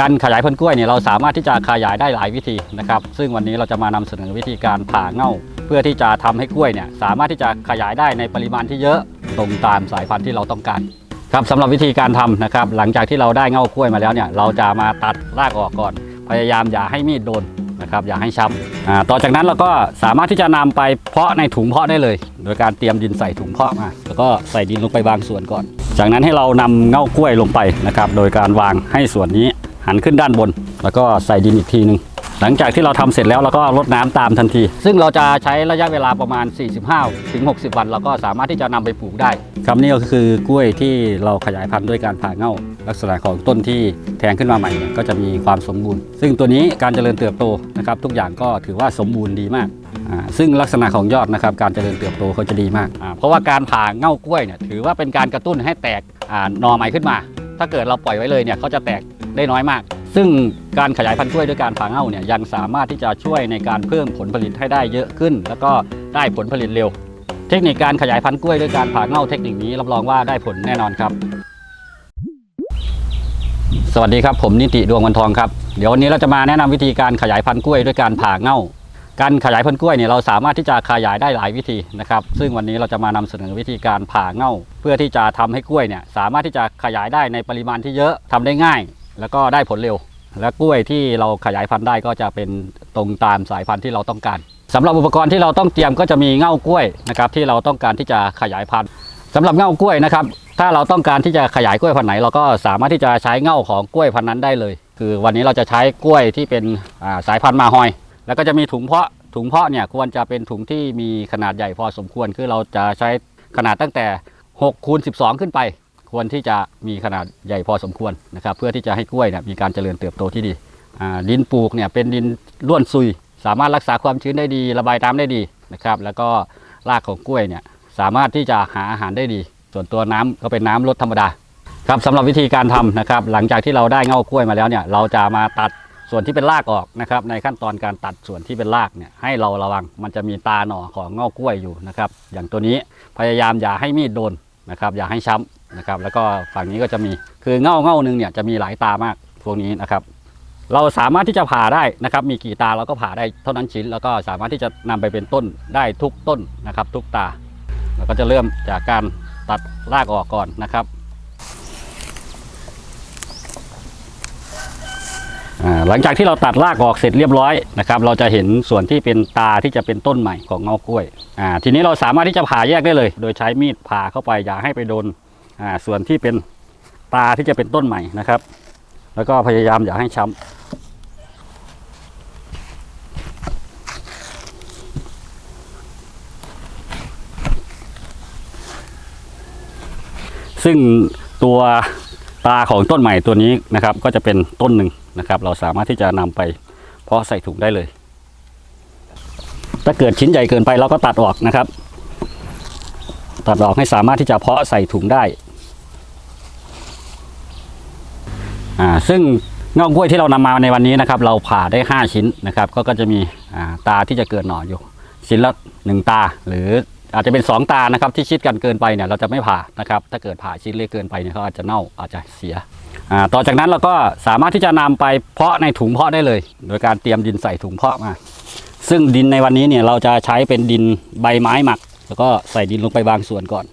การขยายพันธุ์กล้วยเนี่ยเราสามารถที่จะขยายได้หลายวิธีนะครับ ซึ่งวันนี้เราจะมานำเสนอวิธีการผ่าเง่า เพื่อที่จะทำให้กล้วยเนี่ยสามารถที่จะขยายได้ในปริมาณที่เยอะตรงตามสายพันธุ์ที่เราต้องการครับสำหรับวิธีการทำนะครับ หลังจากที่เราได้เง่ากล้วยมาแล้วเนี่ยเราจะมาตัดรากออกก่อน พยายามอย่าให้มีดโดนนะครับอย่าให้ช้ำต่อจากนั้นเราก็สามารถที่จะนำไปเพาะในถุงเพาะได้เลย โดยการเตรียมดินใส่ถุงเพาะมา แล้วก็ใส่ดินลงไปบางส่วนก่อน จากนั้นให้เรานำเง่ากล้วยลงไปนะครับ โดยการวางให้ส่วนนี้ หันขึ้นด้านบน แล้วก็ใส่ดินอีกทีหนึ่งหลังจากที่เราทำเสร็จแล้วเราก็รดน้ำตามทันที ซึ่งเราจะใช้ระยะเวลาประมาณ 45 ถึง 60 วัน เราก็สามารถที่จะนำไปปลูกได้ครับนี่ก็คือกล้วยที่เราขยายพันธุ์ด้วยการผ่าเง่า ลักษณะของต้นที่แทงขึ้นมาใหม่เนี่ยก็จะมีความสมบูรณ์ ซึ่งตัวนี้การเจริญเติบโตนะครับทุกอย่างก็ถือว่าสมบูรณ์ดีมาก ซึ่งลักษณะของยอดนะครับการเจริญเติบโตเขาจะดีมาก เพราะว่าการผ่าเง่ากล้วยเนี่ยถือว่าเป็นการกระตุ้นให้แตกหน่อใหม่ขึ้นมา ถ้าเกิดเราปล่อยไว้เลยเนี่ยเขาจะแตก ได้น้อยมาก ซึ่งการขยายพันธุ์กล้วยด้วยการผ่าเง่าเนี่ยยังสามารถที่จะช่วยในการเพิ่มผลผลิตให้ได้เยอะขึ้น แล้วก็ได้ผลผลิตเร็ว เทคนิคการขยายพันธุ์กล้วยด้วยการผ่าเง่าเทคนิคนี้รับรองว่าได้ผลแน่นอนครับ สวัสดีครับผมนิติดวงวันทองครับเดี๋ยววันนี้เราจะมาแนะนำวิธีการขยายพันธุ์กล้วยด้วยการผ่าเง่าการขยายพันธุ์กล้วยเนี่ยเราสามารถที่จะขยายได้หลายวิธีนะครับซึ่งวันนี้เราจะมานำเสนอวิธีการผ่าเง่า เพื่อที่จะทำให้กล้วยเนี่ยสามารถที่จะขยายได้ในปริมาณที่เยอะทำได้ง่าย แล้วก็ได้ผลเร็ว และกล้วยที่เราขยายพันธุ์ได้ก็จะเป็นตรงตามสายพันธุ์ที่เราต้องการสำหรับอุปกรณ์ที่เราต้องเตรียมก็จะมีเง่ากล้วยนะครับที่เราต้องการที่จะขยายพันธุ์สำหรับเง่ากล้วยนะครับ ถ้าเราต้องการที่จะขยายกล้วยพันธุ์ไหน เราก็สามารถที่จะใช้เง่าของกล้วยพันธุ์นั้นได้เลย คือวันนี้เราจะใช้กล้วยที่เป็นาสายพันธุ์มาฮอย แล้วก็จะมีถุงเพาะถุงเพาะเนี่ยควรจะเป็นถุงที่มีขนาดใหญ่พอสมควร คือเราจะใช้ขนาดตั้งแต่6คูณ12 ขึ้นไป ควรที่จะมีขนาดใหญ่พอสมควรนะครับ เพื่อที่จะให้กล้วยเนี่ยมีการเจริญเติบโตที่ดีดินปลูกเนี่ยเป็นดินร่วนซุย สามารถรักษาความชื้นได้ดี ระบายน้ำได้ดีนะครับ แล้วก็รากของกล้วยเนี่ยสามารถที่จะหาอาหารได้ดี ส่วนตัวน้ำก็เป็นน้ำรดธรรมดาครับสำหรับวิธีการทำนะครับ หลังจากที่เราได้เง่ากล้วยมาแล้วเนี่ยเราจะมาตัดส่วนที่เป็นรากออกนะครับ ในขั้นตอนการตัดส่วนที่เป็นรากเนี่ยให้เราระวังมันจะมีตาหน่อของเง่ากล้วยอยู่นะครับ อย่างตัวนี้พยายามอย่าให้มีดโดนนะครับ อย่าให้ช้ำ นะครับ แล้วก็ฝั่งนี้ก็จะมีคือเง่าเง่าหนึ่งเนี่ยจะมีหลายตามากพวกนี้นะครับ เราสามารถที่จะผ่าได้นะครับ มีกี่ตาเราก็ผ่าได้เท่านั้นชิ้น แล้วก็สามารถที่จะนำไปเป็นต้นได้ทุกต้นนะครับ ทุกตาเราก็จะเริ่มจากการตัดรากออกก่อนนะครับหลังจากที่เราตัดรากออกเสร็จเรียบร้อยนะครับ เราจะเห็นส่วนที่เป็นตาที่จะเป็นต้นใหม่ของเงากล้วยอ่าทีนี้เราสามารถที่จะผ่าแยกได้เลย โดยใช้มีดผ่าเข้าไปอย่าให้ไปโดน อ่าส่วนที่เป็นตาที่จะเป็นต้นใหม่นะครับ แล้วก็พยายามอย่าให้ช้ำซึ่งตัวตาของต้นใหม่ตัวนี้นะครับ ก็จะเป็นต้นหนึ่งนะครับ เราสามารถที่จะนำไปเพาะใส่ถุงได้เลย ถ้าเกิดชิ้นใหญ่เกินไปเราก็ตัดออกนะครับ ตัดออกให้สามารถที่จะเพาะใส่ถุงได้อ่าซึ่งเงากล้วยที่เรานำมาในวันนี้นะครับ เราผ่าได้ 5 ชิ้นนะครับ ก็ก็จะมีอ่าตาที่จะเกิดหน่ออยู่ ชิ้นละ 1 ตา หรืออาจจะเป็น 2 ตานะครับ ที่ชิดกันเกินไปเนี่ยเราจะไม่ผ่านะครับ ถ้าเกิดผ่าชิ้นเล็กเกินไปเนี่ยเขาอาจจะเน่าอาจจะเสียอ่าต่อจากนั้นเราก็สามารถที่จะนำไปเพาะในถุงเพาะได้เลย โดยการเตรียมดินใส่ถุงเพาะมา ซึ่งดินในวันนี้เนี่ยเราจะใช้เป็นดินใบไม้หมัก แล้วก็ใส่ดินลงไปบางส่วนก่อน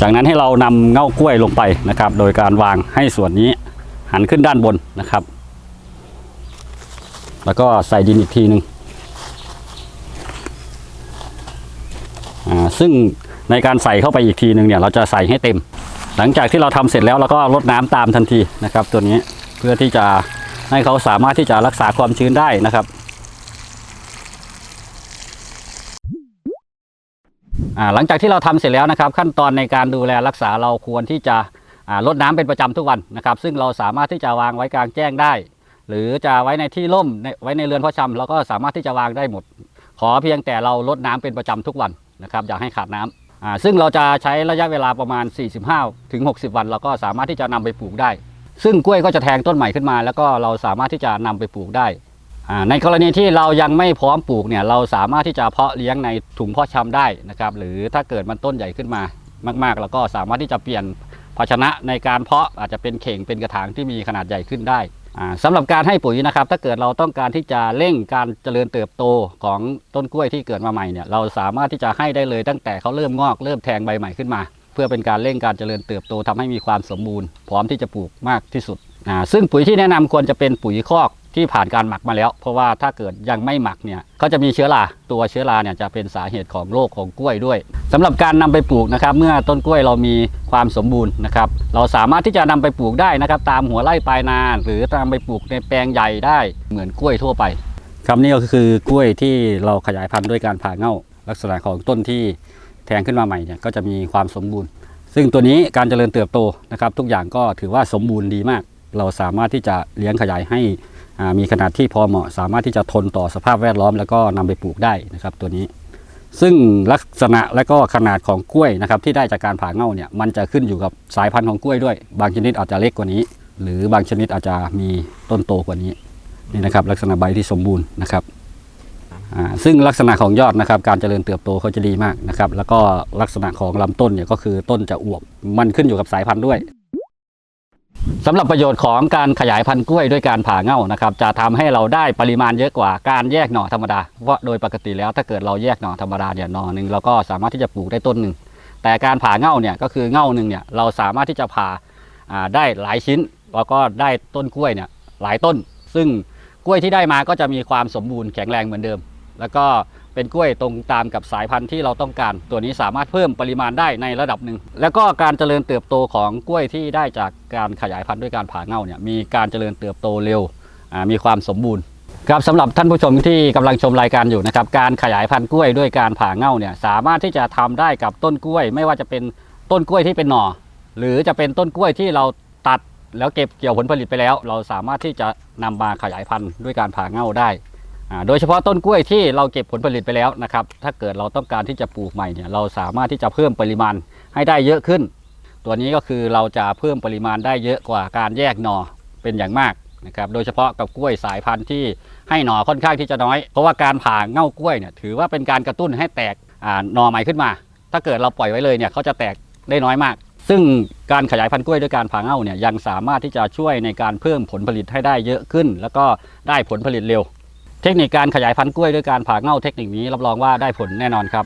จากนั้นให้เรานำเง่ากล้วยลงไปนะครับ โดยการวางให้ส่วนนี้หันขึ้นด้านบนนะครับ แล้วก็ใส่ดินอีกทีหนึ่งอ่าซึ่งในการใส่เข้าไปอีกทีหนึ่งเนี่ยเราจะใส่ให้เต็ม หลังจากที่เราทำเสร็จแล้วเราก็รดน้ำตามทันทีนะครับ ตัวนี้เพื่อที่จะให้เขาสามารถที่จะรักษาความชื้นได้นะครับ อ่า หลังจากที่เราทำเสร็จแล้วนะครับ ขั้นตอนในการดูแลรักษาเราควรที่จะอ่ารดน้ำเป็นประจำทุกวันนะครับ ซึ่งเราสามารถที่จะวางไว้กลางแจ้งได้ หรือจะไว้ในที่ร่มไว้ในเรือนเพาะชำเราก็สามารถที่จะวางได้หมด ขอเพียงแต่เราลดน้ำเป็นประจำทุกวันนะครับอย่าให้ขาดน้ำอ่าซึ่งเราจะใช้ระยะเวลาประมาณ 45 ถึง 60 วัน เราก็สามารถที่จะนำไปปลูกได้ ซึ่งกล้วยก็จะแทงต้นใหม่ขึ้นมา แล้วก็เราสามารถที่จะนำไปปลูกได้ ในกรณีที่เรายังไม่พร้อมปลูกเนี่ยเราสามารถที่จะเพาะเลี้ยงในถุงเพาะชำได้นะครับหรือถ้าเกิดมันต้นใหญ่ขึ้นมามาก ๆ แล้วก็สามารถที่จะเปลี่ยนภาชนะในการเพาะอาจจะเป็นเข่งเป็นกระถางที่มีขนาดใหญ่ขึ้นได้อ่าสำหรับการให้ปุ๋ยนะครับ ถ้าเกิดเราต้องการที่จะเร่งการเจริญเติบโตของต้นกล้วยที่เกิดมาใหม่เนี่ยเราสามารถที่จะให้ได้เลยตั้งแต่เขาเริ่มงอกเริ่มแทงใบใหม่ขึ้นมา เพื่อเป็นการเร่งการเจริญเติบโตทำให้มีความสมบูรณ์ พร้อมที่จะปลูกมากที่สุดซึ่งปุ๋ยที่แนะนำควรจะเป็นปุ๋ยคอก ที่ผ่านการหมักมาแล้ว เพราะว่าถ้าเกิดยังไม่หมักเนี่ยก็จะมีเชื้อราตัวเชื้อราเนี่ยจะเป็นสาเหตุของโรคของกล้วยด้วยสำหรับการนำไปปลูกนะครับ เมื่อต้นกล้วยเรามีความสมบูรณ์นะครับ เราสามารถที่จะนำไปปลูกได้นะครับ ตามหัวไร่ปลายนาหรือนำไปปลูกในแปลงใหญ่ได้เหมือนกล้วยทั่วไปครับนี่ก็คือกล้วยที่เราขยายพันธุ์ด้วยการผ่าเง่า ลักษณะของต้นที่แทงขึ้นมาใหม่เนี่ยก็จะมีความสมบูรณ์ ซึ่งตัวนี้การเจริญเติบโตนะครับ ทุกอย่างก็ถือว่าสมบูรณ์ดีมาก เราสามารถที่จะเลี้ยงขยายให้ มีขนาดที่พอเหมาะสามารถที่จะทนต่อสภาพแวดล้อม แล้วก็นำไปปลูกได้นะครับ ตัวนี้ ซึ่งลักษณะและก็ขนาดของกล้วยนะครับที่ได้จากการผ่าเง่าเนี่ยมันจะขึ้นอยู่กับสายพันธุ์ของกล้วยด้วย บางชนิดอาจจะเล็กกว่านี้ หรือบางชนิดอาจจะมีต้นโตกว่านี้นี่นะครับลักษณะใบที่สมบูรณ์นะครับซึ่งลักษณะของยอดนะครับการเจริญเติบโตเขาจะดีมากนะครับแล้วก็ลักษณะของลำต้นเนี่ยก็คือต้นจะอวบมันขึ้นอยู่กับสายพันธุ์ด้วย สำหรับประโยชน์ของการขยายพันธุ์กล้วยด้วยการผ่าเง่านะครับจะทำให้เราได้ปริมาณเยอะกว่าการแยกหน่อธรรมดาเพราะโดยปกติแล้วถ้าเกิดเราแยกหน่อธรรมดาเนี่ยหน่อหนึ่งเราก็สามารถที่จะปลูกได้ต้นหนึ่งแต่การผ่าเง่าเนี่ยก็คือเง่าหนึ่งเนี่ยเราสามารถที่จะผ่าอ่าได้หลายชิ้น แล้วก็ได้ต้นกล้วยเนี่ยหลายต้น ซึ่งกล้วยที่ได้มาก็จะมีความสมบูรณ์แข็งแรงเหมือนเดิม แล้วก็ เป็นกล้วยตรงตามกับสายพันธุ์ที่เราต้องการ ตัวนี้สามารถเพิ่มปริมาณได้ในระดับหนึ่ง แล้วก็การเจริญเติบโตของกล้วยที่ได้จากการขยายพันธุ์ด้วยการผ่าเง่าเนี่ยมีการเจริญเติบโตเร็วมีความสมบูรณ์ครับสำหรับท่านผู้ชมที่กำลังชมรายการอยู่นะครับการขยายพันธุ์กล้วยด้วยการผ่าเง่าเนี่ยสามารถที่จะทำได้กับต้นกล้วย ไม่ว่าจะเป็นต้นกล้วยที่เป็นหน่อ หรือจะเป็นต้นกล้วยที่เราตัดแล้วเก็บเกี่ยวผลผลิตไปแล้ว เราสามารถที่จะนำมาขยายพันธุ์ด้วยการผ่าเง่าได้ โดยเฉพาะต้นกล้วยที่เราเก็บผลผลิตไปแล้วนะครับ ถ้าเกิดเราต้องการที่จะปลูกใหม่เนี่ยเราสามารถที่จะเพิ่มปริมาณให้ได้เยอะขึ้น ตัวนี้ก็คือเราจะเพิ่มปริมาณได้เยอะกว่าการแยกหน่อเป็นอย่างมากนะครับ โดยเฉพาะกับกล้วยสายพันธุ์ที่ให้หน่อค่อนข้างที่จะน้อย เพราะว่าการผ่าเง่ากล้วยเนี่ยถือว่าเป็นการกระตุ้นให้แตกหน่อใหม่ขึ้นมา ถ้าเกิดเราปล่อยไว้เลยเนี่ยเขาจะแตกได้น้อยมาก ซึ่งการขยายพันธุ์กล้วยด้วยการผ่าเง่าเนี่ยยังสามารถที่จะช่วยในการเพิ่มผลผลิตให้ได้เยอะขึ้น แล้วก็ได้ผลผลิตเร็ว เทคนิคการขยายพันธุ์กล้วยด้วยการผ่าเง่าเทคนิคนี้รับรองว่าได้ผลแน่นอนครับ